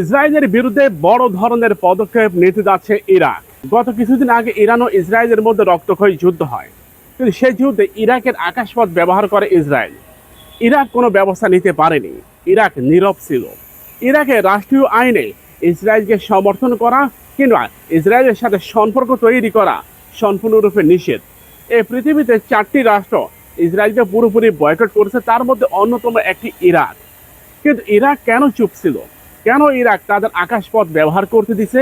ইসরায়েলের বিরুদ্ধে বড় ধরনের পদক্ষেপ নিতে যাচ্ছে ইরাক গত কিছুদিন আগে ইরান ও ইসরায়েলের মধ্যে রক্তক্ষয়ী যুদ্ধ হয়। কিন্তু সেই যুদ্ধে ইরাকের আকাশপথ ব্যবহার করে ইসরায়েল। ইরাক কোনো ব্যবস্থা নিতে পারেনি। ইরাক নীরব ছিল। ইরাকের রাষ্ট্রীয় আইনে ইসরায়েলকে সমর্থন করা কিংবা ইসরায়েলের সাথে সম্পর্ক তৈরি করা সম্পূর্ণরূপে নিষেধ। এই পৃথিবীতে চারটি রাষ্ট্র ইসরায়েলকে পুরোপুরি বয়কট করেছে, তার মধ্যে অন্যতম একটি ইরাক। কিন্তু ইরাক কেন চুপ ছিল? কেন ইরাক তাদের আকাশপথ ব্যবহার করতে দিছে?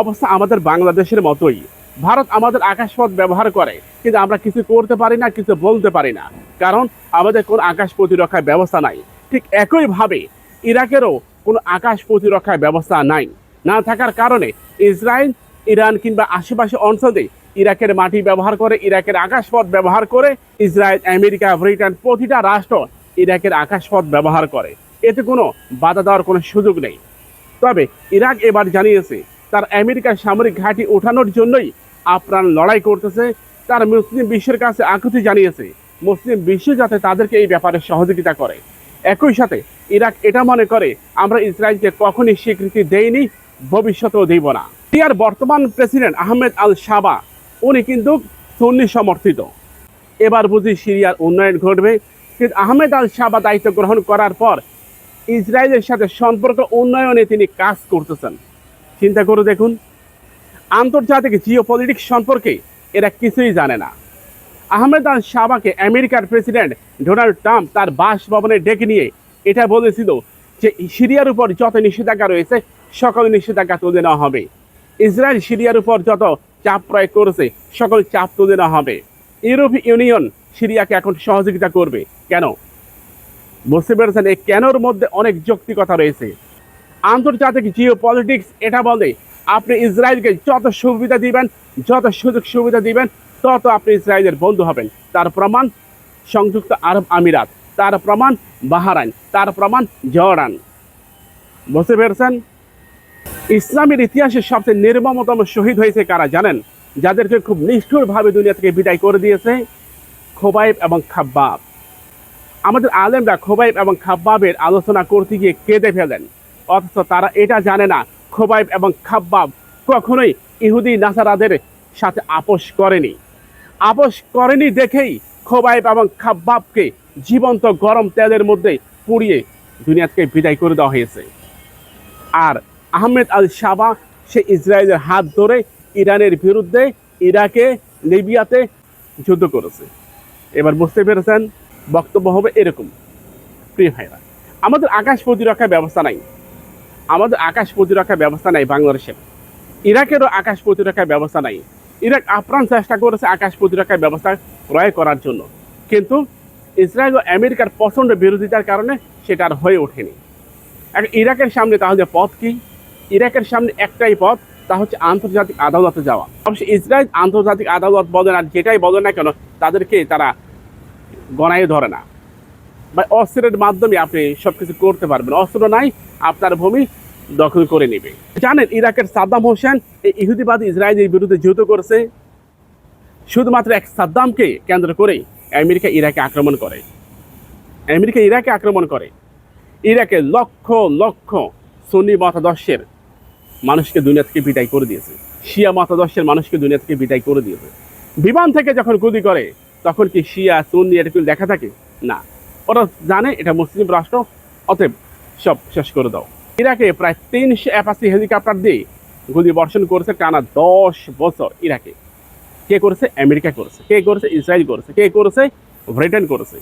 অবস্থা আমাদের বাংলাদেশের মতোই। ভারত আমাদের আকাশপথ ব্যবহার করে, কিন্তু আমরা কিছু করতে পারি না, কিছু বলতে পারি না। কারণ আমাদের কোনো আকাশ প্রতিরক্ষার ব্যবস্থা নাই। ঠিক একইভাবে ইরাকেরও কোনো আকাশ প্রতিরক্ষার ব্যবস্থা নাই। না থাকার কারণে ইসরায়েল, ইরান কিংবা আশেপাশে অঞ্চলে ইরাকের মাটি ব্যবহার করে, ইরাকের আকাশপথ ব্যবহার করে, ইসরায়েল, আমেরিকা, ব্রিটেন প্রতিটা রাষ্ট্র ইরাকের আকাশপথ ব্যবহার করে। এতে কোনো বাধা দেওয়ার কোনো সুযোগ নেই। তবে ইরাক এবার জানিয়েছে, তার আমেরিকার সামরিক ঘাঁটি ওঠানোর জন্যই আপ্রাণ লড়াই করতেছে। তার মুসলিম বিশ্বের কাছে আকুতি জানিয়েছে, মুসলিম বিশ্ব যাতে তাদেরকে এই ব্যাপারে সহযোগিতা করে। একই সাথে ইরাক এটা মনে করে, আমরা ইসরায়েলকে কখনই স্বীকৃতি দেইনি, ভবিষ্যতেও দেব না। সিরিয়ার বর্তমান প্রেসিডেন্ট আহমেদ আল সাবা, উনি কিন্তু সুন্নি সমর্থিত। এবার বুঝি সিরিয়ার উন্নয়ন ঘটবে। কিন্তু আহমেদ আল সাবা দায়িত্ব গ্রহণ করার পর ইসরায়েলের সাথে সম্পর্ক উন্নয়নে তিনি কাজ করতেছেন। চিন্তা করে দেখুন, আন্তর্জাতিক জিও পলিটিক্স সম্পর্কে এরা কিছুই জানে না। আহমেদ আল শাবাকে আমেরিকার প্রেসিডেন্ট ডোনাল্ড ট্রাম্প তার বাসভবনে ডেকে নিয়ে এটা বলেছিল যে সিরিয়ার উপর যত নিষেধাজ্ঞা রয়েছে, সকল নিষেধাজ্ঞা তুলে নেওয়া হবে। ইসরায়েল সিরিয়ার উপর যত চাপ প্রয়োগ করেছে, সকল চাপ তুলে নেওয়া হবে। ইউরোপীয় ইউনিয়ন সিরিয়াকে এখন সহযোগিতা করবে। কেন? বুঝতে পেরেছেন, এই কেনর মধ্যে অনেক যৌক্তিকতা রয়েছে। আন্তর্জাতিক জিও পলিটিক্স এটা বলে, আপনি ইসরায়েলকে যত সুবিধা দিবেন, যত সুযোগ সুবিধা দিবেন, তত আপনি ইসরায়েলের বন্ধু হবেন। তার প্রমাণ, সংযুক্ত আরব আমিরাত। তার প্রমাণ, বাহারাইন। তার প্রমাণ, জর্ডান। বুঝতে পেরেছেন? ইসলামের ইতিহাসে সবচেয়ে নির্মমতম শহীদ হয়েছে কারা জানেন? যাদেরকে খুব নিষ্ঠুরভাবে দুনিয়া থেকে বিদায় করে দিয়েছে খোবাইব এবং খাব্বাব। আমাদের আলেমরা খোবাইব এবং খাব্বাবের আলোচনা করতে গিয়ে কেঁদে ফেলেন। অথচ তারা এটা জানে না, খোবাইব এবং খাব্বাব কখনোই ইহুদি নাসারাদের সাথে আপোষ করেনি। আপোষ করেনি দেখেই খোবাইব এবং খাব্বাবকে জীবন্ত গরম তেলের মধ্যে পুড়িয়ে দুনিয়াকে বিদায় করে দেওয়া হয়েছে। আর আহমেদ আল শাবা সে ইসরায়েলের হাত ধরে ইরানের বিরুদ্ধে ইরাকে, লিবিয়াতে যুদ্ধ করেছে। এবার বুঝতে পেরেছেন বক্তব্য হবে এরকম। প্রিয় ভাইরা, আমাদের আকাশ প্রতিরক্ষার ব্যবস্থা নাই। আমাদের আকাশ প্রতিরক্ষার ব্যবস্থা নাই বাংলাদেশের ইরাকেরও আকাশ প্রতিরক্ষার ব্যবস্থা নাই। ইরাক আপ্রাণ চেষ্টা করেছে আকাশ প্রতিরক্ষার ব্যবস্থা ক্রয় করার জন্য। কিন্তু ইসরায়েল ও আমেরিকার প্রচণ্ড বিরোধিতার কারণে সেটা আর হয়ে ওঠেনি। এখন ইরাকের সামনে তাহলে পথ কি? ইরাকের সামনে একটাই পথ, তা হচ্ছে আন্তর্জাতিক আদালতে যাওয়া। অবশ্য ইসরায়েল আন্তর্জাতিক আদালত বলেন আর যেটাই বলেন না কেন, তাদেরকে তারা গণায় ধরে না। বা অস্ত্রের মাধ্যমে আপনি সব কিছু করতে পারবেন। অস্ত্র নাই, আপনার ভূমি দখল করে নেবে। জানেন, ইরাকের সাদ্দাম হোসেন এই ইহুদিবাদী ইসরায়েলের বিরুদ্ধে যুদ্ধ করেছে। শুধুমাত্র এক সাদ্দামকে কেন্দ্র করে আমেরিকা ইরাকে আক্রমণ করে। আমেরিকা ইরাকে আক্রমণ করে। ইরাকে লক্ষ লক্ষ সন্নি মতাদর্শের মানুষকে দুনিয়া থেকে বিদায় করে দিয়েছে। শিয়া মতাদর্শের মানুষকে দুনিয়া থেকে বিদায় করে দিয়েছে। বিমান থেকে যখন গুলি করে তখন কি শিয়া, সুন্নি এটা কি দেখা থাকে? না। ওরা জানে এটা মুসলিম রাষ্ট্র, অতএব সব শেষ করে দাও। ইরাকে প্রায় তিনশো অ্যাপাসি হেলিকপ্টার দিয়ে গুলি বর্ষণ করেছে টানা দশ বছর ইরাকে। কে করেছে? আমেরিকা করেছে। কে করেছে? ইসরায়েল করেছে। কে করেছে? ব্রিটেন করেছে।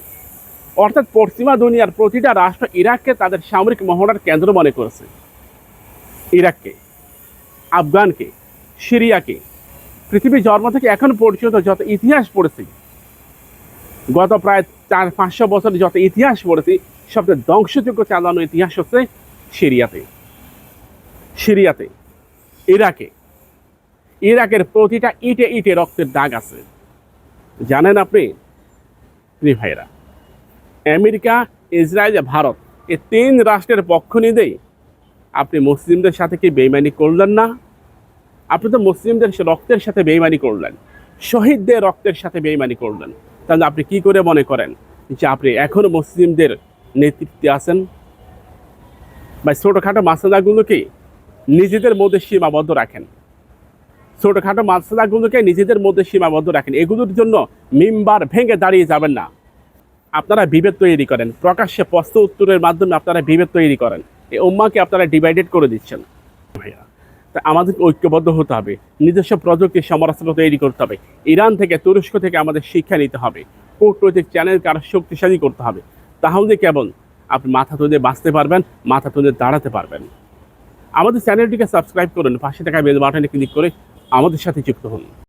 অর্থাৎ পশ্চিমা দুনিয়ার প্রতিটা রাষ্ট্র ইরাককে তাদের সামরিক মহড়ার কেন্দ্র মনে করেছে। ইরাককে, আফগানকে, সিরিয়াকে। পৃথিবীর জন্ম থেকে এখন পর্যন্ত যত ইতিহাস পড়েছি গত প্রায় চার, পাঁচশো বছর যত ইতিহাস পড়েছি, সবচেয়ে ধ্বংসযোগ্য চালানো ইতিহাস হচ্ছে সিরিয়াতে। সিরিয়াতে, ইরাকে। ইরাকের প্রতিটা ইটে ইটে রক্তের দাগ আছে। জানেন আপনি? ভাইরা আমেরিকা, ইসরায়েল, ভারত, এই তিন রাষ্ট্রের পক্ষ নিয়েই আপনি মুসলিমদের সাথে কি বেইমানি করলেন না? আপনি তো মুসলিমদের রক্তের সাথে বেইমানি করলেন, শহীদদের রক্তের সাথে বেইমানি করলেন। তাহলে আপনি কি করে মনে করেন যে আপনি এখনও মুসলিমদের নেতৃত্বে আছেন? বা ছোটোখাটো মাসালাগুলোকে নিজেদের মধ্যে সীমাবদ্ধ রাখেন। ছোটোখাটো মাসালাগুলোকে নিজেদের মধ্যে সীমাবদ্ধ রাখেন। এগুলোর জন্য মিম্বার ভেঙে দাঁড়িয়ে যাবেন না। আপনারা বিভেদ তৈরি করেন। প্রকাশ্যে প্রশ্ন উত্তরের মাধ্যমে আপনারা বিভেদ তৈরি করেন। এই উম্মাকে আপনারা ডিভাইডেড করে দিচ্ছেন। আমাদেরকে ঐক্যবদ্ধ হতে হবে। নিজস্ব প্রযুক্তি সমরাস্ত্র তৈরি করতে হবে। ইরান থেকে তুরস্ক থেকে আমাদের শিক্ষা নিতে হবে। কূটনৈতিক চ্যানেলকে আরও শক্তিশালী করতে হবে। তাহলে কেবল আপনি মাথা তুলে বাঁচতে পারবেন, মাথা তুলে দাঁড়াতে পারবেন। আমাদের চ্যানেলটিকে সাবস্ক্রাইব করুন, পাশে থাকা বেল বাটনে ক্লিক করে আমাদের সাথে যুক্ত হন।